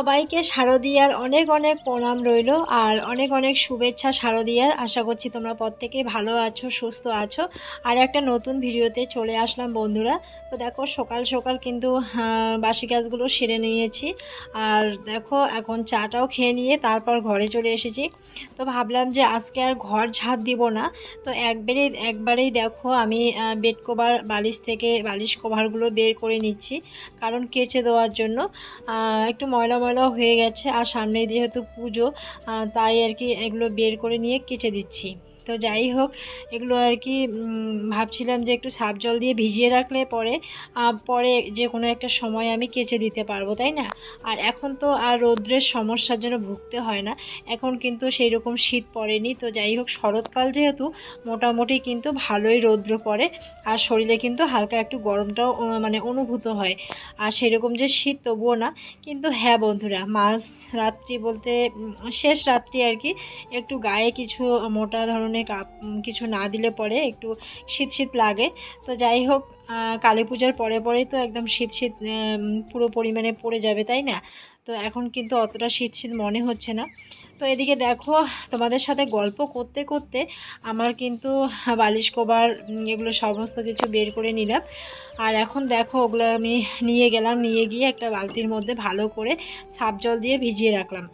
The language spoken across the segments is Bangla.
সবাইকে শারদিয়ার অনেক অনেক প্রণাম রইল আর অনেক অনেক শুভেচ্ছা শারদিয়ার। আশা করছি তোমরা প্রত্যেকেই ভালো আছো, সুস্থ আছো। আর একটা নতুন ভিডিওতে চলে আসলাম বন্ধুরা। তো দেখো সকাল সকাল কিন্তু বাসি গাছগুলো সেরে নিয়েছি। আর দেখো এখন চাটাও খেয়ে নিয়ে তারপর ঘরে চলে এসেছি। তো ভাবলাম যে আজকে আর ঘর ঝাঁপ দিব না। তো একবারেই একবারেই দেখো আমি বেড কভার, বালিশ থেকে বালিশ কভারগুলো বের করে নিচ্ছি কারণ কেচে দেওয়ার জন্য। একটু ময়লা ময়লা হয়ে গেছে, আর সামনে যেহেতু পুজো তাই আর কি এগুলো বের করে নিয়ে কেচে দিচ্ছি। তো যাই হোক, এগুলো আর কি ভাবছিলাম যে একটু সাপ জল দিয়ে ভিজিয়ে রাখলে পরে পরে যে কোনো একটা সময় আমি কেচে দিতে পারব, তাই না? আর এখন তো আর রৌদ্রের সমস্যার জন্য ভুগতে হয় না। এখন কিন্তু সেই রকম শীত পড়েনি। তো যাই হোক, শরৎকাল যেহেতু, মোটামুটি কিন্তু ভালোই রৌদ্র পড়ে। আর শরীরে কিন্তু হালকা একটু গরমটাও মানে অনুভূত হয়। আর সেরকম যে শীত তবুও না। কিন্তু হ্যাঁ বন্ধুরা, মাঝ রাত্রি বলতে শেষ রাত্রি আর কি, একটু গায়ে কিছু মোটা ধরনের কাপ কিছু না দিলে পরে একটু শীত শীত লাগে। তো যাই হোক কালী পূজার পরে পরেই তো একদম শীত শীত পুরো পরিমাণে পড়ে যাবে, তাই না? তো এখন কিন্তু অতটা শীত শীত মনে হচ্ছে না। তো এদিকে দেখো, তোমাদের সাথে গল্প করতে করতে আমার কিন্তু বালিশ কভার এগুলো সমস্ত কিছু বের করে নিলাম। আর এখন দেখো, ওগুলো আমি নিয়ে গেলাম, নিয়ে গিয়ে একটা বালতির মধ্যে ভালো করে সাপ জল দিয়ে ভিজিয়ে রাখলাম।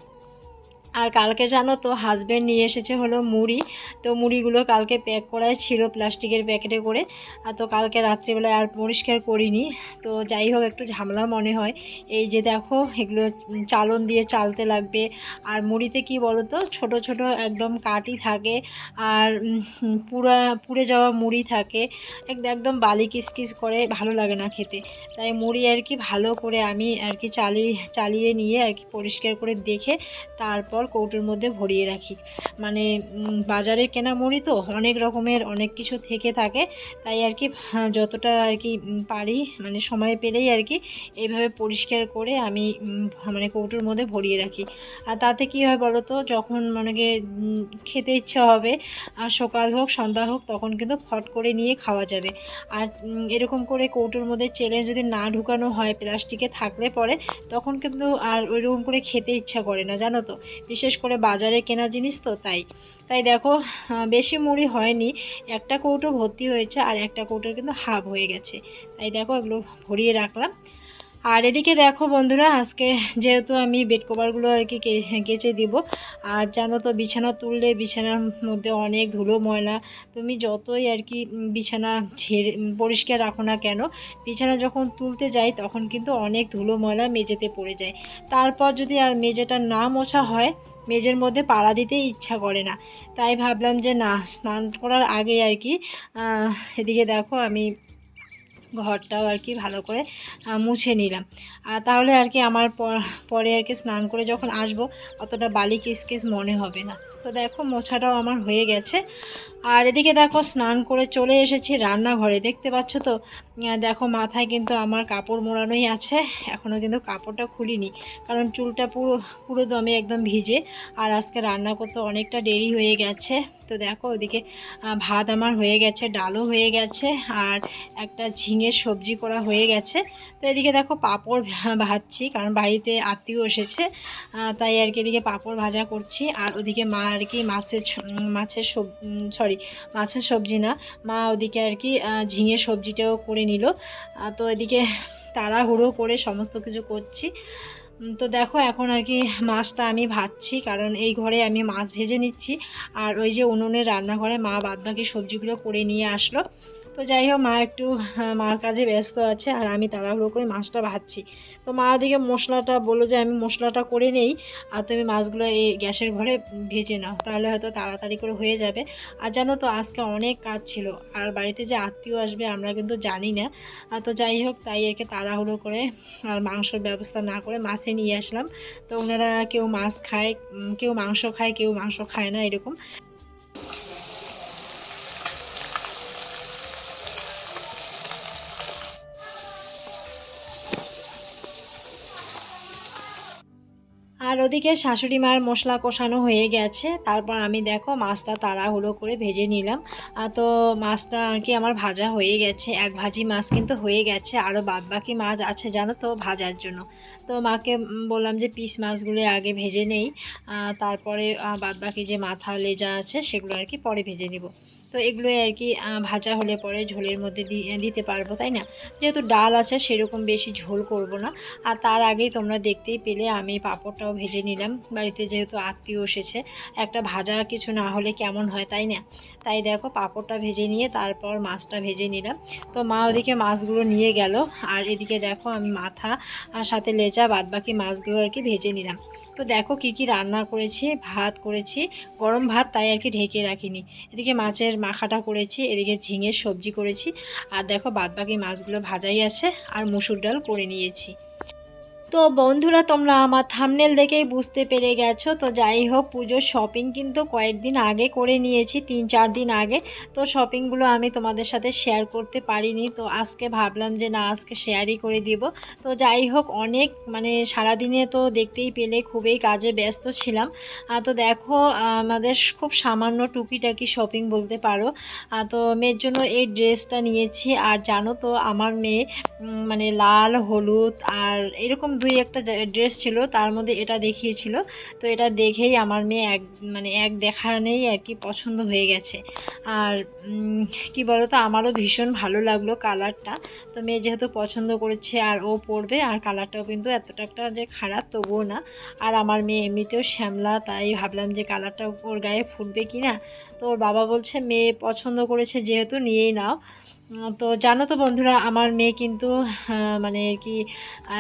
আর কালকে জানো তো হাজব্যান্ড নিয়ে এসেছে হলো মুড়ি। তো মুড়িগুলো কালকে প্যাক করাই ছিল প্লাস্টিকের প্যাকেটে করে। আর তো কালকে রাত্রিবেলায় আর পরিষ্কার করিনি। তো যাই হোক, একটু ঝামেলা মনে হয়। এই যে দেখো, এগুলো চালন দিয়ে চালতে লাগবে। আর মুড়িতে কি বলো তো ছোট ছোট একদম কাটি থাকে। আর পুরা, পুড়ে যাওয়া মুড়ি থাকে। এক- একদম বালি কিসকিস করে, ভালো লাগে না খেতে। তাই মুড়ি আর কি ভালো করে আমি আর কি চালিয়ে চালিয়ে নিয়ে আর কি পরিষ্কার করে দেখে তারপর কৌটোর মধ্যে ভরিয়ে রাখি। মানে বাজারের কেনা মুড়ি তো অনেক রকমের অনেক কিছু থেকে থাকে। তাই আর কি হ্যাঁ, যতটা আর কি পারি মানে সময় পেলেই আর কি এইভাবে পরিষ্কার করে আমি মানে কৌটোর মধ্যে ভরিয়ে রাখি। আর তাতে কি হয় বলো তো যখন মানে খেতে ইচ্ছা হবে আর সকাল হোক সন্ধ্যা হোক তখন কিন্তু ফট করে নিয়ে খাওয়া যাবে। আর এরকম করে কৌটোর মধ্যে চেলে যদি না ঢুকানো হয় প্লাস্টিকে থাকলে পরে তখন কিন্তু আর ওইরকম করে খেতে ইচ্ছা করে না জানো তো? বিশেষ করে বাজারে কেনা জিনিস তো তাই। তাই দেখো বেশি মুড়ি হয়নি, একটা কৌটো ভর্তি হয়েছে আর একটা কৌটোর কিন্তু হাফ হয়ে গেছে। তাই দেখো এগুলো ভরিয়ে রাখলাম। আর এদিকে দেখো বন্ধুরা, আজকে যেহেতু আমি বেড কভারগুলো আর কি কেচে দিব, আর জানো তো বিছানা তুললে বিছানার মধ্যে অনেক ধুলো, ময়লা, তুমি যতই আর কি বিছানা ছেড়ে পরিষ্কার রাখো না কেন, বিছানা যখন তুলতে যাই তখন কিন্তু অনেক ধুলো, ময়লা মেঝেতে পড়ে যায়। তারপর যদি আর মেঝেটা না মোছা হয়, মেঝের মধ্যে পাড়া দিতে ইচ্ছা করে না। তাই ভাবলাম যে না, স্নান করার আগে আর কি এদিকে দেখো আমি ঘরটাও আর কি ভালো করে মুছে নিলাম। আর তাহলে আর কি আমার পরে আর কি স্নান করে যখন আসব, অতটা বালি কিসকিস মনে হবে না। তো দেখো, মোছাটাও আমার হয়ে গেছে। আর এদিকে দেখো স্নান করে চলে এসেছি রান্নাঘরে, দেখতে পাচ্ছ তো? দেখো মাথায় কিন্তু আমার কাপড় মোড়ানোই আছে এখনও কিন্তু কাপড়টা খুলিনি, কারণ চুলটা পুরো পুরো দমে একদম ভিজে, আর আজকে রান্না করতে অনেকটা দেরি হয়ে গেছে। তো দেখো ওদিকে ভাত আমার হয়ে গেছে, ডালও হয়ে গেছে, আর একটা ঝিঙের সবজি করা হয়ে গেছে। তো এদিকে দেখো পাঁপড় ভাজছি, কারণ বাড়িতে আত্মীয় এসেছে তাই আর কি এদিকে পাঁপড় ভাজা করছি, আর ওদিকে মা আর কি মাছের মাছের সব সরি মাছের সবজি না। মা ওদিকে আর কি ঝিঙে সবজিটাও করে নিল। তো এদিকে তাড়াহুড়ো করে সমস্ত কিছু করছি। তো দেখো এখন আর কি মাছটা আমি ভাজছি, কারণ এই ঘরে আমি মাছ ভেজে নিচ্ছি। আর ওই যে উনুনের রান্নাঘরে মা বাদবাকি সবজিগুলো করে নিয়ে আসলো। তো যাই হোক, মা একটু মার কাজে ব্যস্ত আছে আর আমি তাড়াহুড়ো করে মাছটা ভাজছি। তো মা ওদিকে মশলাটা বলল যে, আমি মশলাটা করে নেই, আর তুমি মাছগুলো এই গ্যাসের ঘরে ভেজে নাও, তাহলে হয়তো তাড়াতাড়ি করে হয়ে যাবে। আর জানো তো, আজকে অনেক কাজ ছিল, আর বাড়িতে যে আত্মীয় আসবে আমরা কিন্তু জানি না। তো যাই হোক, তাই এরকে তাড়াহুড়ো করে, আর মাংসর ব্যবস্থা না করে মাছে নিয়ে আসলাম। তো ওনারা কেউ মাছ খায় কেউ মাংস খায়, কেউ মাংস খায় না, এরকম। আর ওদিকে শাশুড়ি মার মশলা কষানো হয়ে গেছে। তারপর আমি দেখো মাছটা তাড়াহুড়ো করে ভেজে নিলাম। তো মাছটা আর কি আমার ভাজা হয়ে গেছে। এক ভাজি মাছ কিন্তু হয়ে গেছে। আরও বাদবাকি মাছ আছে জানো তো ভাজার জন্য। তো মাকে বললাম যে পিস মাছগুলো আগে ভেজে নেই। তারপরে বাদবাকি যে মাথা লেজা আছে সেগুলো আর কি পরে ভেজে নিব। তো এগুলো আর কি ভাজা হলে পরে ঝোলের মধ্যে দিতে পারব, তাই না? যেহেতু ডাল আছে সেরকম বেশি ঝোল করব না। আর তার আগেই তোমরা দেখতেই পেলে আমি পাঁপড়টাও ভেজে নিলাম। বাড়িতে যেহেতু আত্মীয় এসেছে, একটা ভাজা কিছু না হলে কেমন হয় তাই না? তাই দেখো পাঁপড়টা ভেজে নিয়ে তারপর মাছটা ভেজে নিলাম। তো মা ওদিকে মাছগুলো নিয়ে গেল। আর এদিকে দেখো আমি মাথা আর সাথে লেজা বাদবাকি মাছগুলো আর কি ভেজে নিলাম। তো দেখো কি কি রান্না করেছি, ভাত করেছি, গরম ভাত তাই আর কি ঢেকে রাখিনি। এদিকে মাছের মাখাটা করেছি, এদিকে ঝিঙের সবজি করেছি। আর দেখো বাদবাকি মাছগুলো ভাজাই আছে, আর মুসুর ডাল করে নিয়েছি। তো বন্ধুরা, তোমরা আমার থামনেল দেখেই বুঝতে পেরে গেছো। তো যাই হোক, পুজোর শপিং কিন্তু কয়েকদিন আগে করে নিয়েছি, তিন চার দিন আগে। তো শপিংগুলো আমি তোমাদের সাথে শেয়ার করতে পারিনি। তো আজকে ভাবলাম যে না, আজকে শেয়ারই করে দিব। তো যাই হোক, অনেক মানে সারাদিনে তো দেখতেই পেলে, খুবই কাজে ব্যস্ত ছিলাম। তো দেখো, আমাদের খুব সামান্য টুকিটাকি শপিং বলতে পারো। তো মেয়ের জন্য এই ড্রেসটা নিয়েছি। আর জানো তো, আমার মেয়ে মানে লাল, হলুদ, আর এরকম দুই একটা ড্রেস ছিল, তার মধ্যে এটা দেখিয়েছিল। তো এটা দেখেই আমার মেয়ে এক মানে এক দেখানেই আর কি পছন্দ হয়ে গেছে। আর কি বলতো, আমারও ভীষণ ভালো লাগল কালারটা তো মেয়ে যেহেতু পছন্দ করেছে আর ও পরবে, আর কালারটাও কিন্তু এতটা একটা যে খারাপ তবুও না। আর আমার মেয়ে এমনিতেও শ্যামলা, তাই ভাবলাম যে কালারটা ওর গায়ে ফুটবে কি না তো ওর বাবা বলছে, মেয়ে পছন্দ করেছে যেহেতু নিয়েই নাও। তো জানো তো বন্ধুরা, আমার মেয়ে কিন্তু মানে কি,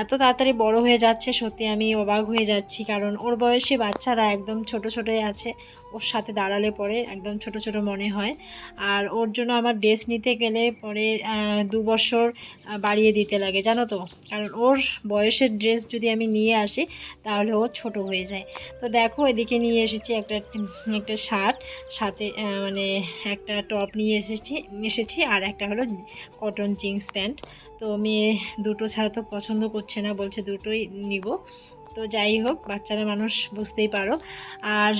এত তাড়াতাড়ি বড় হয়ে যাচ্ছে, সত্যি আমি অবাক হয়ে যাচ্ছি। কারণ ওর বয়সী বাচ্চারা একদম ছোট ছোটই আছে, ওর সাথে দাঁড়ালে পরে একদম ছোট ছোট মনে হয়। আর ওর জন্য আমার ড্রেস নিতে গেলে পরে দু বছর বাড়িয়ে দিতে লাগে, জানো তো? কারণ ওর বয়সের ড্রেস যদি আমি নিয়ে আসি, তাহলে ও ছোট হয়ে যায়। তো দেখো, এদিকে নিয়ে এসেছি একটা একটা শার্ট, সাথে মানে একটা টপ নিয়ে এসেছি এসেছি, আর একটা হলো কটন জিন্স প্যান্ট তো মেয়ে দুটো ছাড়া তো পছন্দ করছে না, বলছে দুটোই নিব। তো যাই হোক, বাচ্চারা মানুষ বুঝতেই পারো। আর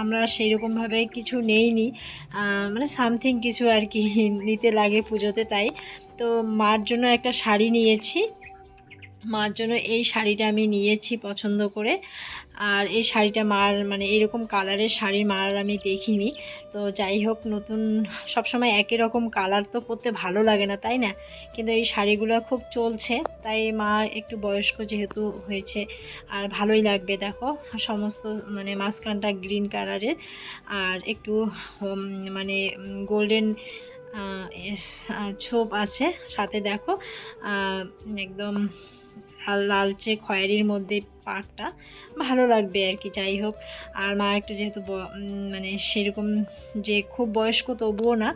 আমরা সেই রকমভাবে কিছু নেইনি। মানে সামথিং কিছু আর কি নিতে লাগে পুজোতে তাই। তো মার জন্য একটা শাড়ি নিয়েছি। মার জন্য এই শাড়িটা আমি নিয়েছি পছন্দ করে। আর এই শাড়িটা মার মানে এরকম কালারের শাড়ি মার আমি দেখিনি। তো যাই হোক, নতুন, সবসময় একই রকম কালার তো পরতে ভালো লাগে না, তাই না? কিন্তু এই শাড়িগুলো খুব চলছে, তাই মা একটু বয়স্ক যেহেতু হয়েছে, আর ভালোই লাগবে, দেখো। সমস্ত মানে মাঝখানটা গ্রিন কালারের। আর একটু মানে গোল্ডেন ছোপ আছে সাথে, দেখো। একদম লালচে খয়েরির মধ্যে পাটটা ভালো লাগবে আর কি যাই হোক। আর মা একটু যেহেতু মানে সেরকম যে খুব বয়স্ক তবুও না,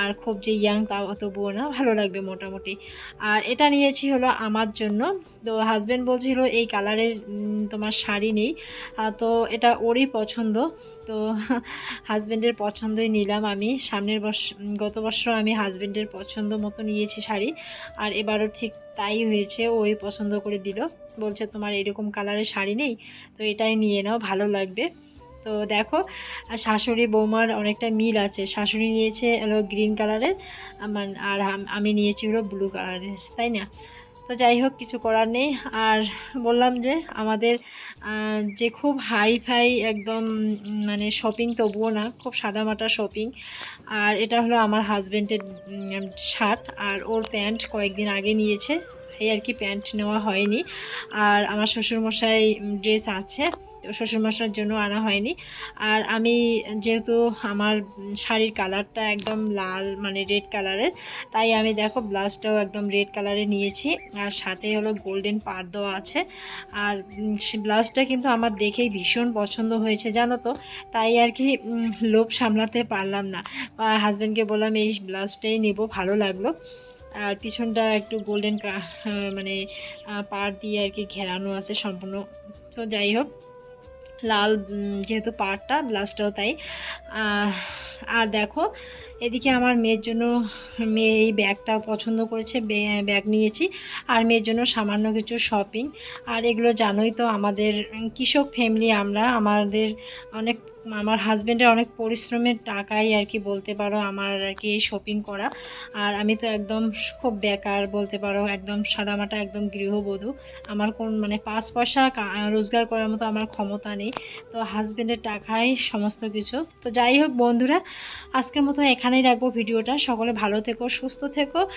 আর খুব যে ইয়াং তাও তবুও না, ভালো লাগবে মোটামুটি। আর এটা নিয়েছি হলো আমার জন্য। তো হাজব্যান্ড বলছিল, এই কালারের তোমার শাড়ি নেই। তো এটা ওরই পছন্দ। তো হাজব্যান্ডের পছন্দই নিলাম আমি। সামনের বর্ষ গত বছর আমি হাজব্যান্ডের পছন্দ মতো নিয়েছি শাড়ি। আর এবারও ঠিক তাই হয়েছে, ওই পছন্দ করে দিল। বলছে, তোমার এরকম কালারের শাড়ি নেই, তো এটাই নিয়ে নাও, ভালো লাগবে। তো দেখো শাশুড়ি বৌমার অনেকটা মিল আছে। শাশুড়ি নিয়েছে হলো গ্রিন কালারের আমার আর আমি নিয়েছি হলো ব্লু কালারের তাই না? তো যাই হোক, কিছু করার নেই। আর বললাম যে, আমাদের যে খুব হাই ফাই একদম মানে শপিং তবুও না, খুব সাদামাটা শপিং আর এটা হলো আমার হাজব্যান্ডের শার্ট আর ওর প্যান্ট কয়েকদিন আগে নিয়েছে। এই আর কি প্যান্ট নেওয়া হয়নি। আর আমার শ্বশুরমশাই ড্রেস আছে, তো শ্বশুরমশার জন্য আনা হয়নি। আর আমি যেহেতু আমার শাড়ির কালারটা একদম লাল মানে রেড কালারের, তাই আমি দেখো ব্লাউজটাও একদম রেড কালারে নিয়েছি। আর সাথে হলো গোল্ডেন পার দেওয়া আছে। আর ব্লাউজটা কিন্তু আমার দেখেই ভীষণ পছন্দ হয়েছে, জানো তো? তাই আর কি লোভ সামলাতে পারলাম না। হাজব্যান্ডকে বললাম, এই ব্লাউজটাই নেব, ভালো লাগল। আর পিছনটা একটু গোল্ডেন মানে পাড় দিয়ে আর কি ঘেরানো আছে সম্পূর্ণ। তো যাই হোক, লাল যেহেতু পাড়টা ব্লাউজটাও তাই। আর দেখো, এদিকে আমার মেয়ের জন্য, মেয়ে এই ব্যাগটা পছন্দ করেছে ব্যাগ নিয়েছি। আর মেয়ের জন্য সামান্য কিছু শপিং আর এগুলো জানোই তো আমাদের কৃষক ফ্যামিলি আমরা, আমাদের অনেক আমার হাজব্যান্ডের অনেক পরিশ্রমের টাকাই আর কি বলতে পারো আমার আর কি শপিং করা। আর আমি তো একদম খুব বেকার বলতে পারো, একদম সাদামাটা একদম গৃহবধূ। আমার কোন মানে পাঁচ পয়সা রোজগার করার মতো আমার ক্ষমতা নেই। তো হাজব্যান্ডের টাকাই সমস্ত কিছু। তো যাই হোক বন্ধুরা, আজকের মতো এখানেই রাখব ভিডিওটা। সকলে ভালো থেকো, সুস্থ থেকো।